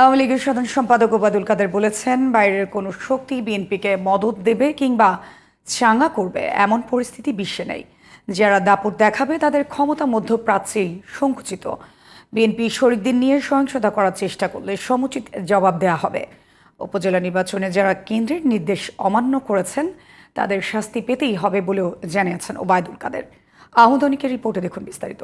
আওয়ামী লীগের সাধারণ সম্পাদক ওবায়দুল কাদের বলেছেন, বাইরের কোনো শক্তি বিএনপিকে মদত দেবে কিংবা চাঙ্গা করবে, এমন পরিস্থিতি বিশ্বে নেই। যারা দাপট দেখাবে, তাদের ক্ষমতা মধ্যপ্রাচ্যেই সংকুচিত। বিএনপি শরিকদের নিয়ে সহিংসতা করার চেষ্টা করলে সমুচিত জবাব দেওয়া হবে। উপজেলা নির্বাচনে যারা কেন্দ্রের নির্দেশ অমান্য করেছেন, তাদের শাস্তি পেতেই হবে বলেও জানিয়েছেন ওবায়দুল কাদের। আহমদনিকের রিপোর্টে দেখুন বিস্তারিত।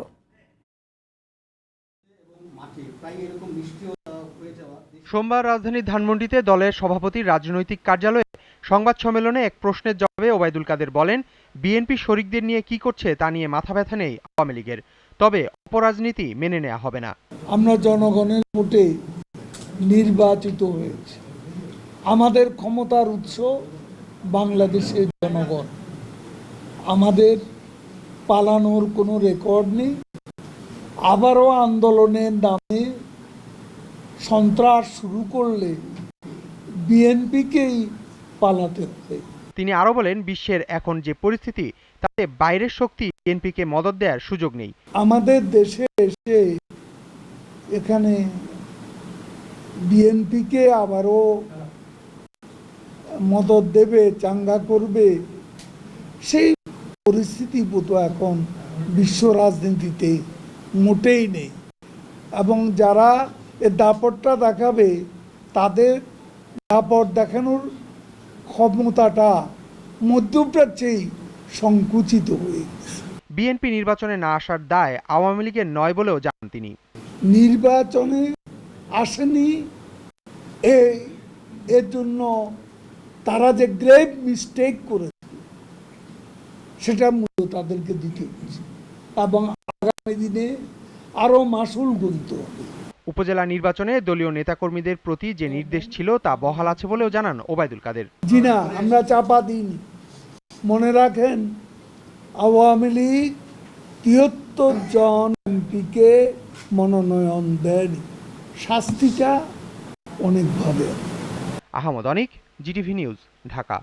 সোমবার রাজধানীর ধানমন্ডিতে দলের সভাপতির রাজনৈতিক কার্যালয়ে সংবাদ সম্মেলনে এক প্রশ্নের জবাবে ওবায়দুল কাদের বলেন, বিএনপি শরিকদের নিয়ে কি করছে তা নিয়ে মাথা ব্যথা নেই আওয়ামী লীগের। তবে অপরাজনীতি মেনে নেওয়া হবে না। আমরা জনগণের ভোটে নির্বাচিত হয়েছি। আমাদের ক্ষমতার উৎস বাংলাদেশের জনগণ। আমাদের পালানোর কোনো রেকর্ড নেই। আবারও আন্দোলনের নামে সন্ত্রাস শুরু করলে বিএনপিকেই পালাতে হবে। তিনি আরও বলেন বিশ্বের এখন যে পরিস্থিতি তাতে বাইরের শক্তি বিএনপিকে মদত দেওয়ার সুযোগ নেই। আমাদের দেশে এসে এখানে বিএনপিকে আবারও মদত দেবে চাঙ্গা করবে সেই পরিস্থিতি বোধ এখন বিশ্ব রাজনীতিতে মোটেই নেই। এবং যারা এ দাপটটা দেখাবে তাদের দাপট দেখানোর ক্ষমতাটা মধ্যপ্রাচ্যেই সংকুচিত হয়ে বিএনপি নির্বাচনে না আসার দায় আওয়ামী লীগের নয় বলেও জানান তিনি। নির্বাচনে আসেনি এই এর জন্য তারা যে গ্রেভ মিস্টেক করেছে সেটা মূলত তাদেরকে দিতে হচ্ছে এবং আগামী দিনে আরও মাসুল গুনতে হবে। উপজেলা নির্বাচনে দলীয় নেতাকর্মীদের প্রতি যে নির্দেশ ছিল তা বহাল আছে বলেও জানান ওবায়দুল কাদের। জি না আমরা চাপা দিইনি। মনে রাখেন আওয়ামী লীগ তিয়াত্তর জন এমপিকে মনোনয়ন দেন শাস্তিটা অনেকভাবে। Ahmad Anik GTV news Dhaka.